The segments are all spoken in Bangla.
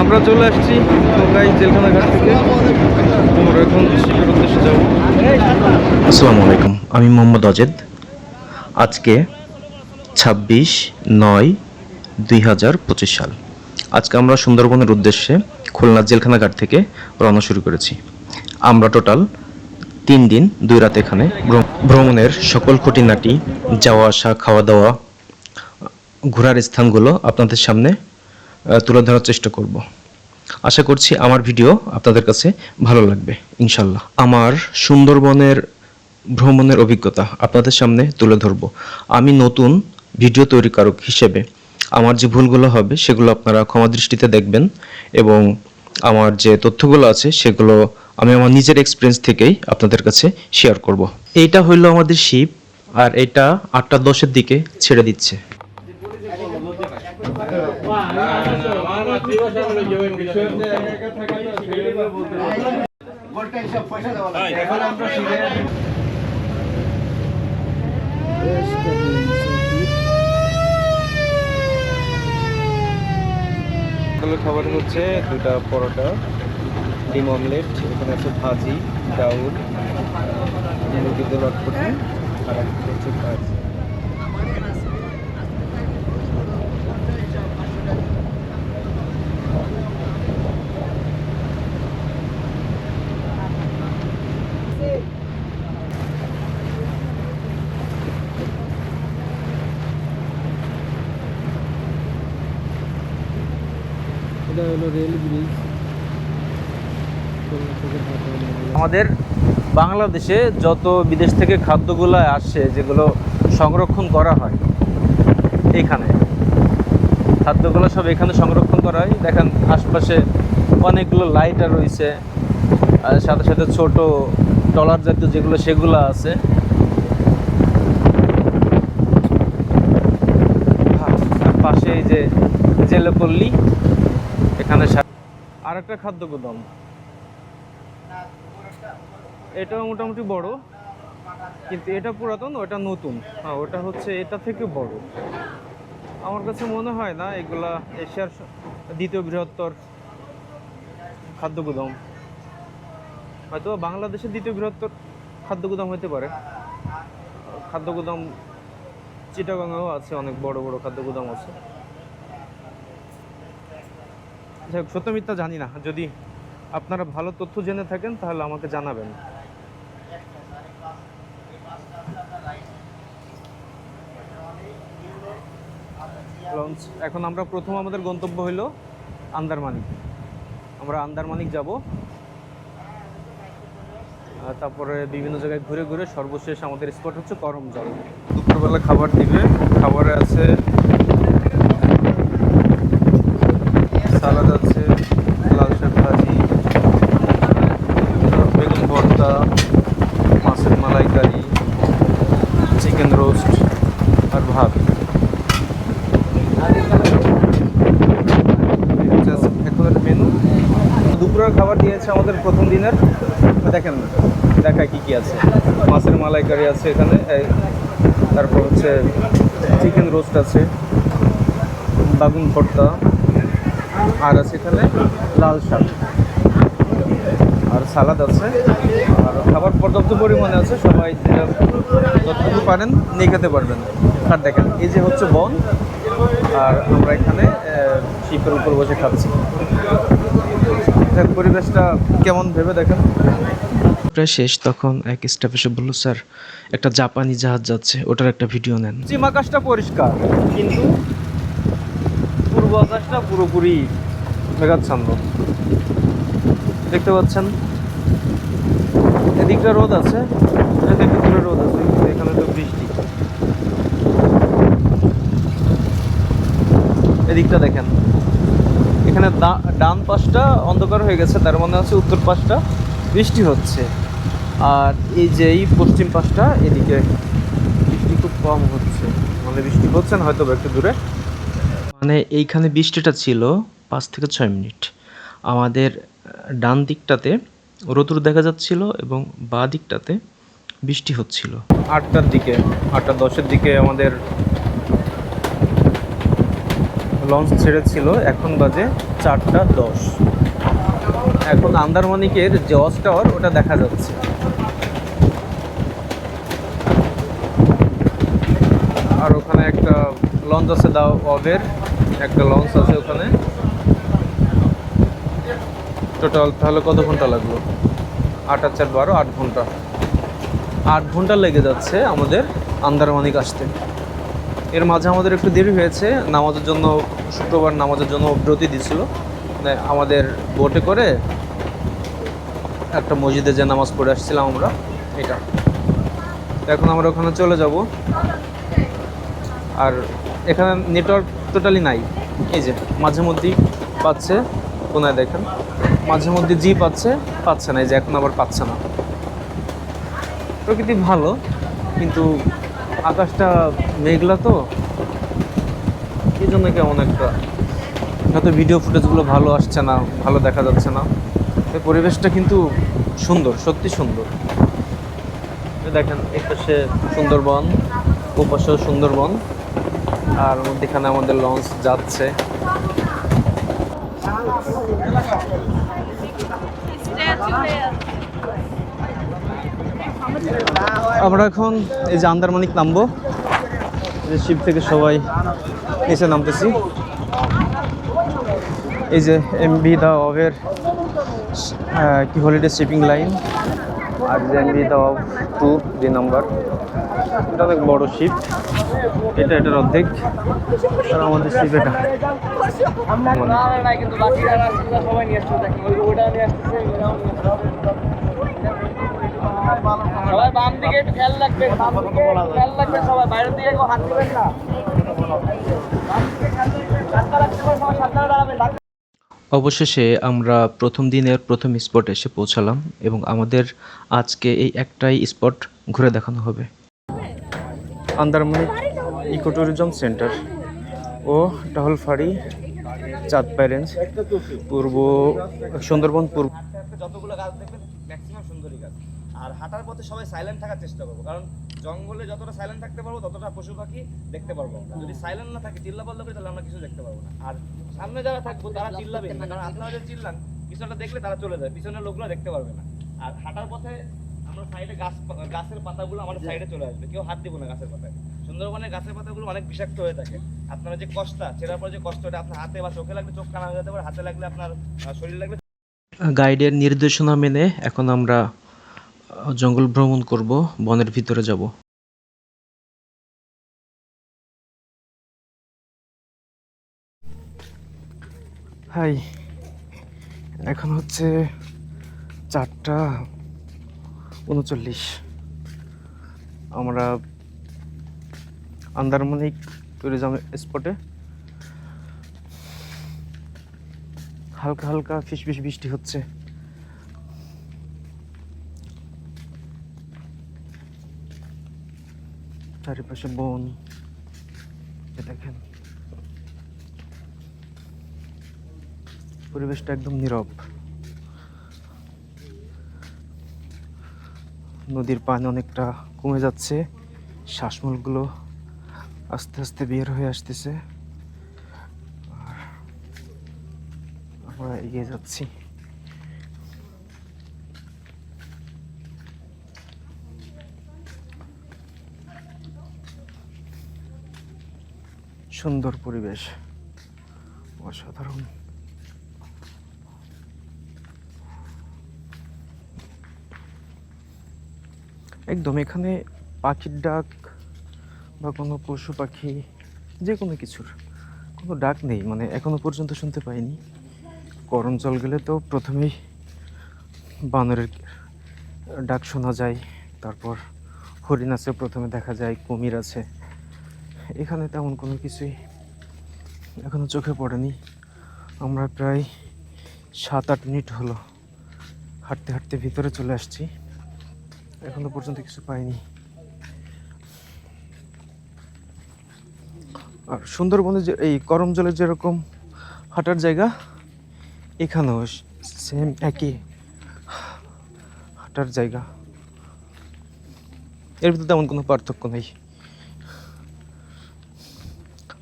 আমরা চলে আসছি জেলখানা ঘাট থেকে। আমরা এখন শিবের উদ্দেশ্যে যাব। আসসালামু আলাইকুম, আমি মোহাম্মদ অজেদ আজকে ছাব্বিশ নয় দুই হাজার পঁচিশ সাল। আজকে আমরা সুন্দরবনের উদ্দেশ্যে খুলনা জেলখানা ঘাট থেকে রওনা শুরু করেছি। আমরা টোটাল তিন দিন, দুই রাত এখানে ভ্রমণের সকল খুঁটিনাটি যাওয়া আসা খাওয়া দাওয়া ঘোরার স্থানগুলো আপনাদের সামনে তুলে ধরার চেষ্টা করব। আশা করছি আমার ভিডিও আপনাদের কাছে ভালো লাগবে ইনশাল্লাহ আমার সুন্দরবনের, ভ্রমণের অভিজ্ঞতা আপনাদের সামনে তুলে ধরব। আমি নতুন ভিডিও তৈরিকারক হিসেবে আমার যে ভুলগুলো হবে সেগুলো আপনারা ক্ষমা দৃষ্টিতে দেখবেন এবং আমার যে তথ্যগুলো আছে সেগুলো আমি আমার নিজের এক্সপিরিয়েন্স থেকেই আপনাদের কাছে শেয়ার করব। এইটা হইল আমাদের শিপ আর এটা আটটা দশের দিকে ছেড়ে দিচ্ছে। খাবার হচ্ছে দুটা পরোটা, ডিম অমলেট, এখানে আছে ভাজি, ডাউল লটপটি, আর একটা হচ্ছে ভাজি। এটা হলো রেল আমাদের বাংলাদেশে যত বিদেশ থেকে খাদ্যগুলো আসে, যেগুলো সংরক্ষণ করা হয়, এখানে। খাদ্যগুলো সব এখানে সংরক্ষণ করা হয়। দেখেন আশপাশে অনেকগুলো লাইটার রয়েছে, আর সাথে সাথে ছোট টলার জাতীয় যেগুলো, সেগুলো আছে। পাশে যে জেলেপল্লী এখানে আর একটা খাদ্য গুদাম। এটাও মোটামুটি বড়, কিন্তু এটা পুরাতন, ওটা নতুন। হ্যাঁ ওটা হচ্ছে, এটা থেকে বড়। আমার কাছে মনে হয় না, এগুলা এশিয়ার দ্বিতীয় বৃহত্তর খাদ্য গুদাম। হয়তো বাংলাদেশের দ্বিতীয় বৃহত্তর খাদ্য গুদাম হতে পারে। খাদ্য গুদাম চিটাগাঙেও আছে অনেক বড় বড় খাদ্য গুদাম আছে। যাই হোক, সত্য মিথ্যা জানি না। যদি আপনারা ভালো তথ্য জেনে থাকেন তাহলে আমাকে জানাবেন। লঞ্চ এখন আমরা প্রথম আমাদের গন্তব্য হইল আন্দারমানিক। আমরা আন্দারমানিক যাব। তারপরে বিভিন্ন জায়গায় ঘুরে ঘুরে সর্বশেষ আমাদের স্পট হচ্ছে করমজল। দুপুরবেলা খাবার দিবে। খাবারে আছে সালাদ আছে লাল শাক ভাজি বেগুন ভর্তা মাছের মালাইকারি চিকেন রোস্ট আর ভাত এখন একটা মেনু দুপুরের খাবার দিয়েছে আমাদের প্রথম দিনের। দেখেন দেখা কি কি আছে। মাছের মালাইকারি আছে এখানে তারপর হচ্ছে চিকেন রোস্ট আছে, বাগুন ভর্তা, আর আছে এখানে লাল শাক। আর সালাদ আছে, আর খাবার পর্যাপ্ত পরিমাণে আছে, সবাই যতটুকু পারেন নিয়ে খেতে পারবেন। আর দেখেন, এই যে হচ্ছে বন, আর আমরা এখানে শিপের উপর বসে খাচ্ছি। দেখ, পরিবেশটা কেমন ভেবে দেখেন? প্রায় শেষ তখন এক স্টাফ এসে বলল স্যার একটা জাপানি জাহাজ যাচ্ছে ওটার একটা ভিডিও নেন। পশ্চিম আকাশটা পরিষ্কার কিন্তু পূর্ব আকাশটা পুরোপুরি মেঘাচ্ছন্ন। দেখতে পাচ্ছেন? এদিকটা রোদ আছে এদিকে দূরে রোদ আছে এখানে তো বৃষ্টি। এদিকটা দেখেন। এখানে ডান পাশটা অন্ধকার হয়ে গেছে, তার মানে হচ্ছে উত্তর পাশটা বৃষ্টি হচ্ছে। আর এই যে এই পশ্চিম পাশটা, এদিকে বৃষ্টি খুব কম হচ্ছে। মানে বৃষ্টি হচ্ছে না হয়তো একটু দূরে। মানে এইখানে বৃষ্টিটা ছিল পাঁচ থেকে ছয় মিনিট। আমাদের ডান দিকটাতে রোদুর দেখা যাচ্ছিল এবং বাঁ দিকটাতে বৃষ্টি হচ্ছিল। আটটার দিকে, আটটা দশের দিকে আমাদের লঞ্চ ছেড়েছিল। এখন বাজে চারটা দশ। এখন আন্দারমানিকের যে ওয়াচ টাওয়ার, ওটা দেখা যাচ্ছে। আর ওখানে একটা লঞ্চ আছে দাও অবের, একটা লঞ্চ আছে ওখানে। টোটাল তাহলে কত ঘণ্টা লাগল? আট আর চার বারো, আট ঘণ্টা। আট ঘণ্টা লেগে যাচ্ছে আমাদের আন্দারমানিক আসতে। এর মাঝে আমাদের একটু দেরি হয়েছে, নামাজের জন্য, শুক্রবার নামাজের জন্য ব্রতি দিছিল। মানে আমাদের বোটে করে একটা মসজিদে যে নামাজ পড়ে আসছিলাম আমরা, এটা। এখন আমরা ওখানে চলে যাব। আর এখানে নেটওয়ার্ক টোটালি নাই। এই যে, মাঝে মধ্যেই পাচ্ছে, কোনায় দেখেন। মাঝে মধ্যে জি পাচ্ছে পাচ্ছে না, এই যে এখন আবার পাচ্ছে না। প্রকৃতি ভালো, কিন্তু আকাশটা মেঘলা তো। এই জন্য কেমন একটা। হয়তো ভিডিও ফুটেজগুলো ভালো আসছে না, ভালো দেখা যাচ্ছে না। পরিবেশটা কিন্তু সুন্দর, সত্যি সুন্দর। দেখেন এই পাশে সুন্দরবন ও পাশেও সুন্দরবন। আর মধ্যেখানে আমাদের লঞ্চ যাচ্ছে। আমরা এখন এই যে আন্দারমানিক নামবো। এই যে শিপ থেকে সবাই নিচে নামতেছি। এই যে এম এমবি দা অফের কি হলিডে শিপিং লাইন আর যে এমবি দা অফ টু দুই নাম্বার এটা অনেক বড় শিপ এটা এটার অর্ধেক। আর আমাদের শিপ এটা। কিন্তু বাকিরা সবাই নিয়ে আসছে ওটা নিয়ে আসতেছে। সবাই বাম দিকে একটু খেয়াল রাখবেন বাম দিকে খেয়াল রাখবেন সবাই বাইরের দিকে কেউ হাত দিবেন না। অবশেষে আমরা প্রথম দিনের প্রথম স্পট এসে পৌঁছালাম এবং আমাদের আজকে এই একটাই স্পট ঘুরে দেখানো হবে। আন্দারমানিক ইকো ট্যুরিজম সেন্টার ও টহলফাড়ি চাঁদপাই রেঞ্জ পূর্ব সুন্দরবন পূর্ব যতগুলো গাছ দেখবেন সুন্দরী গাছ আর হাঁটার পথে সবাই সাইলেন্ট থাকার চেষ্টা করব, কারণ জঙ্গলে যতটা সাইলেন্ট থাকতে পারব, ততটা পশু পাখি দেখতে পারব। যদি সাইলেন্ট না থাকে, চিল্লা পাল্লা করে, তাহলে আমরা কিছু দেখতে পারব না। আর সামনে যারা থাকব, তারা চিল্লাবেন না, কারণ আপনারা যদি চিল্লান একটা দেখলে তারা চলে যায়, পিছনের লোকগুলো দেখতে পারবে না। আর হাঁটার পথে আমরা সাইডে গাছ, গাছের পাতাগুলো আমাদের সাইডে চলে আসবে, কেউ হাত দিব না গাছের পাতায়। সুন্দরবনের গাছের পাতাগুলো অনেক বিষাক্ত হয়ে থাকে। আপনারা যে কষ্টটা, ছেড়ার পর যে কষ্টটা, আপনার হাতে বা চোখে লাগলে চোখ কানা হয়ে যেতে পারে, হাতে লাগলে আপনার শরীর লাগলে গাইডের নির্দেশনা মেনে এখন আমরা জঙ্গল ভ্রমণ করব, বনের ভিতরে যাব। হাই এখন হচ্ছে চারটা উনচল্লিশ। আমরা আন্দারমানিক ট্যুরিজম স্পটে হালকা হালকা ফিসফিস বৃষ্টি হচ্ছে। চারিপাশে বন। দেখেন। পরিবেশটা একদম নীরব। নদীর পানি অনেকটা কমে যাচ্ছে। শ্বাসমূলগুলো আস্তে আস্তে বের হয়ে আসতেছে। আমরা এগিয়ে যাচ্ছি। সুন্দর পরিবেশ। অসাধারণ। একদম এখানে পাখির ডাক বা কোনো পশু পাখি, যে কোনো কিছুর, কোনো ডাক নেই। মানে এখনও পর্যন্ত শুনতে পাইনি। গরম জল গেলে তো প্রথমেই বানরের ডাক শোনা যায়। তারপর হরিণ আছে, প্রথমে দেখা যায় কুমির আছে। এখানে তেমন কোনো কিছুই এখনও চোখে পড়েনি। আমরা প্রায় সাত আট মিনিট হলো হাঁটতে হাঁটতে ভিতরে চলে আসছি। এখনও পর্যন্ত কিছু পাইনি। আর সুন্দরবনে যে এই করম জলে যেরকম হাঁটার জায়গা, এখানেও সেম একই হাঁটার জায়গা। এর ভিতরে তেমন কোনো পার্থক্য নেই।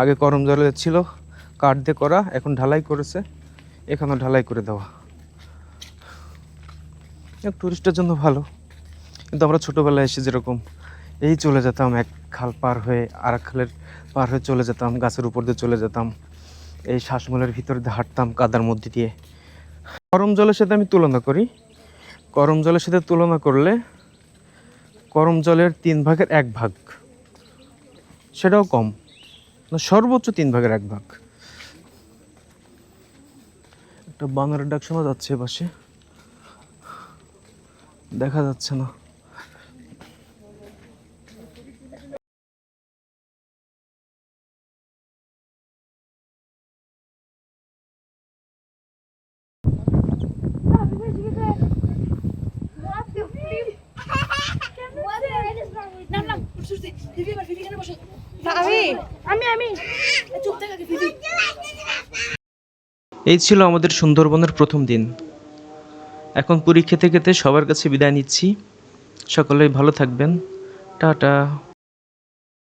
আগে করম জলে ছিল, কাঠ দিয়ে করা, এখন ঢালাই করেছে। এখানেও ঢালাই করে দেওয়া। টুরিস্টের জন্য ভালো। কিন্তু আমরা ছোটোবেলায় এসে যেরকম এই চলে যেতাম, এক খাল পার হয়ে আর এক খালের পার হয়ে চলে যেতাম, গাছের উপর দিয়ে চলে যেতাম, এই শ্বাসমূলের ভিতর দিয়ে হাঁটতাম কাদার মধ্যে দিয়ে। গরম জলের সাথে আমি তুলনা করি। গরম জলের সাথে তুলনা করলে গরম জলের তিন ভাগের এক ভাগ, সেটাও কম। সর্বোচ্চ তিন ভাগের এক ভাগ। একটা বানরের ডাক শোনা যাচ্ছে পাশে। দেখা যাচ্ছে না। আমি আমি আমি। চুপ থাকা এই ছিল আমাদের সুন্দরবনের প্রথম দিন। এখন পুরী খেতে খেতে সবার কাছে বিদায় নিচ্ছি। সকলেই ভালো থাকবেন। টাটা।